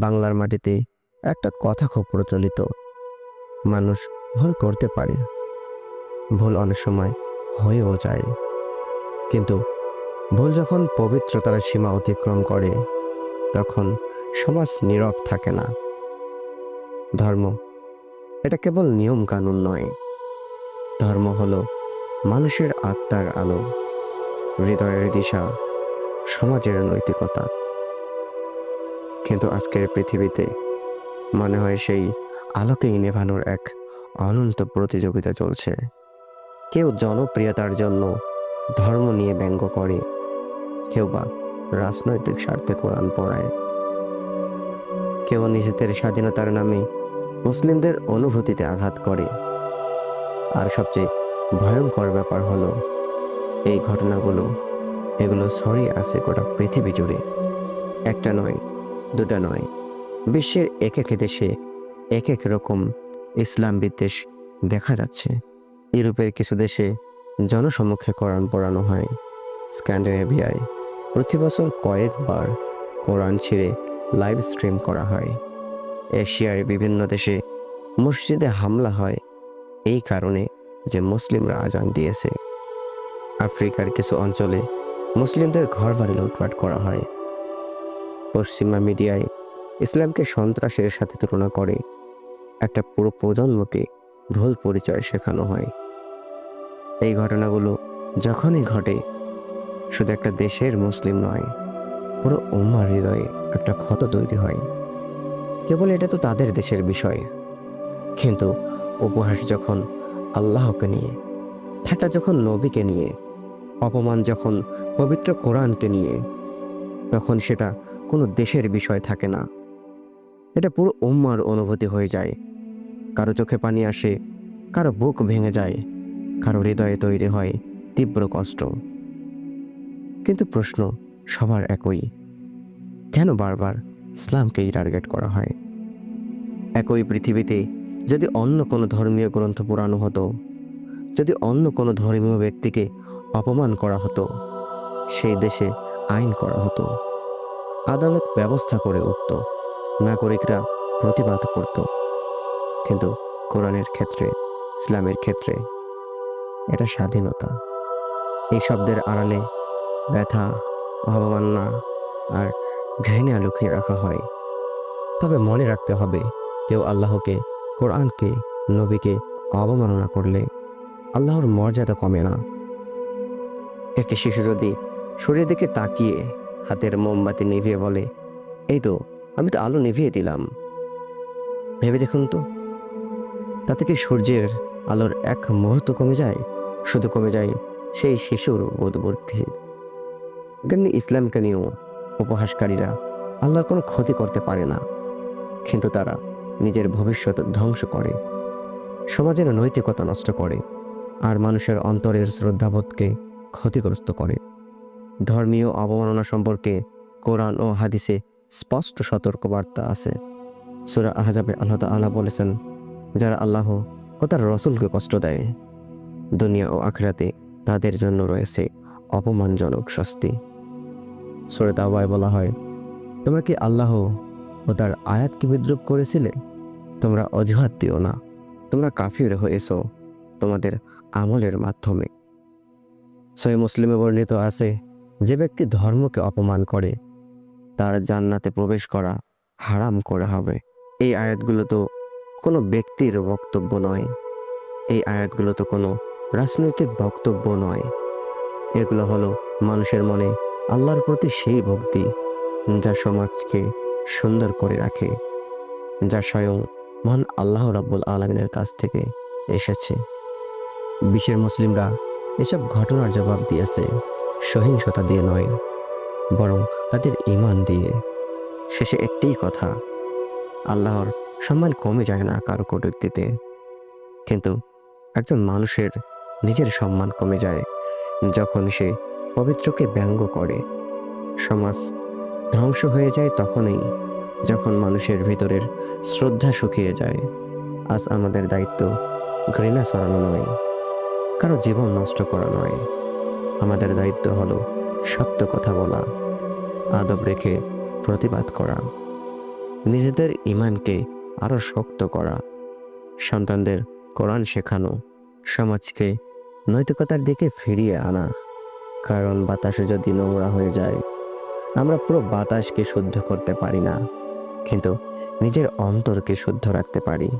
বাংলার মাটিতে একটা কথা খুব প্রচলিত। মানুষ ভুল করতে পারে। ভুল অনেক সময় হয়েও যায়। কিন্তু ভুল যখন পবিত্রতার সীমা অতিক্রম করে, তখন সমাজ নীরব থাকে না। ধর্ম এটা কেবল নিয়ম কানুন নয়। ধর্ম হলো মানুষের আত্মার আলো। হৃদয়ের দিশা সমাজের নৈতিকতা। কিন্তু আজকের পৃথিবীতে মনে হয় সেই আলোকেই নেভানোর এক অনন্ত প্রতিযোগিতা চলছে। কেউ জনপ্রিয়তার জন্য ধর্ম নিয়ে ব্যঙ্গ করে, কেউ বা রাজনৈতিক স্বার্থে কোরআন পড়ায়। কেউ নিজেদের স্বাধীনতার নামে মুসলিমদের অনুভূতিতে আঘাত করে। আর সবচেয়ে ভয়ঙ্কর ব্যাপার হলো, এই ঘটনাগুলো, এগুলো ছড়িয়ে আছে গোটা পৃথিবী জুড়ে। একটা নয় দুটা নয়। বিশ্বের এক এক দেশে এক এক রকম ইসলাম বিদ্বেষ দেখা যাচ্ছে। ইউরোপের কিছু দেশে জনসম্মুখে কোরআন পড়ানো হয়। স্ক্যান্ডিনেভিয়ায় প্রতি বছর কয়েকবার কোরআন ছিঁড়ে লাইভ স্ট্রিম করা হয়। এশিয়ার বিভিন্ন দেশে মসজিদে হামলা হয়। এই কারণে যে মুসলিমরা আজান দিয়েছে। আফ্রিকার কিছু অঞ্চলে মুসলিমদের ঘর বাড়ি লুটপাট করা হয়। পশ্চিমা মিডিয়ায় ইসলামকে সন্ত্রাসের সাথে তুলনা করে একটা পুরো প্রজন্মকে ভুল পরিচয় শেখানো হয়। এই ঘটনাগুলো যখনই ঘটে, শুধু একটা দেশের মুসলিম নয়, পুরো উম্মার হৃদয়ে একটা ক্ষত তৈরি হয়। কেবল এটা তো তাদের দেশের বিষয়। কিন্তু উপহাস যখন আল্লাহকে নিয়ে, ঠাট্টা যখন নবীকে নিয়ে, অপমান যখন পবিত্র কোরআনকে নিয়ে, তখন সেটা কোনো দেশের বিষয় থাকে না। এটা পুরো উম্মার অনুভূতি হয়ে যায়। কারও চোখে পানি আসে, কারও বুক ভেঙে যায়, কারও হৃদয়ে তৈরি হয় তীব্র কষ্ট। কিন্তু প্রশ্ন সবার একই, কেন বারবার ইসলামকেই টার্গেট করা হয়? একই পৃথিবীতে যদি অন্য কোনো ধর্মীয় গ্রন্থ পুরানো হতো, যদি অন্য কোনো ধর্মীয় ব্যক্তিকে অপমান করা হতো, সেই দেশে আইন করা হতো। আদালত ব্যবস্থা করে উঠত। নাগরিকরা প্রতিবাদ করত। কিন্তু কোরআনের ক্ষেত্রে, ইসলামের ক্ষেত্রে এটা স্বাধীনতা। এই শব্দের আড়ালে ব্যথা, অবমাননা আর ঘৃণা লুকিয়ে রাখা হয়। তবে মনে রাখতে হবে, কেউ আল্লাহকে, কোরআনকে, নবীকে অবমাননা করলে আল্লাহর মর্যাদা কমে না। একটি শিশু যদি সূর্যের দিকে তাকিয়ে হাতের মোমবাতি নিভিয়ে বলে, এই তো, আমি তো আলো নিভিয়ে দিলাম। ভেবে দেখুন তো, তাতে কি সূর্যের আলোর এক মুহূর্ত কমে যায়? শুধু কমে যায় সেই শিশুর বোধবুদ্ধি। তেমনি ইসলামকে নিয়েও উপহাসকারীরা আল্লাহর কোনো ক্ষতি করতে পারে না। কিন্তু তারা নিজের ভবিষ্যৎ ধ্বংস করে। সমাজের নৈতিকতা নষ্ট করে। আর মানুষের অন্তরের শ্রদ্ধাবোধকে ক্ষতিগ্রস্ত করে। ধর্মীয় অবমাননা সম্পর্কে কোরআন ও হাদিসে স্পষ্ট সতর্কবার্তা আছে। সুরা আহজাবে আল্লাহ তাআলা বলেছেন, যারা আল্লাহ ও তার রসুলকে কষ্ট দেয়, দুনিয়া ও আখরাতে তাদের জন্য রয়েছে অপমানজনক শাস্তি। সুরে তাওবায় বলা হয়, তোমরা কি আল্লাহ ও তার আয়াতকে বিদ্রুপ করেছিলে? তোমরা অজুহাত দিও না, তোমরা কাফির হয়েছ তোমাদের আমলের মাধ্যমে। সহি মুসলিমে বর্ণিত আছে যে ব্যক্তি ধর্মকে অপমান করে, তার জান্নাতে প্রবেশ করা হারাম করে হবে। এই আয়াতগুলো তো কোনো ব্যক্তির বক্তব্য নয়। এই আয়াতগুলো তো কোনো রাজনৈতিক বক্তব্য নয়। এগুলো হলো মানুষের মনে আল্লাহর প্রতি সেই ভক্তি যা সমাজকে সুন্দর করে রাখে, যা স্বয়ং মহান আল্লাহ রাব্বুল আলমিনের কাছ থেকে এসেছে। বিশ্বের মুসলিমরা এসব ঘটনার জবাব দিয়েছে। সহিংসতা দিয়ে নয়, বরং তাদের ইমান দিয়ে। শেষে একটিই কথা, আল্লাহর সম্মান কমে যায় না কারও কটূক্তিতে। কিন্তু একজন মানুষের নিজের সম্মান কমে যায় যখন সে পবিত্রকে ব্যঙ্গ করে। সমাজ ধ্বংস হয়ে যায় তখনই যখন মানুষের ভিতরের শ্রদ্ধা শুকিয়ে যায়। আজ আমাদের দায়িত্ব ঘৃণা ছড়ানো নয়, কারও জীবন নষ্ট করা নয়। আমাদের দায়িত্ব হলো সত্য কথা বলা, আদব রেখে প্রতিবাদ করা, নিজেদের ইমানকে আরও শক্ত করা, সন্তানদের কোরআন শেখানো, সমাজকে নৈতিকতার দিকে ফিরিয়ে আনা। কারণ বাতাসে যদি নোংরা হয়ে যায়, আমরা পুরো বাতাসকে শুদ্ধ করতে পারি না, কিন্তু নিজের অন্তরকে শুদ্ধ রাখতে পারি।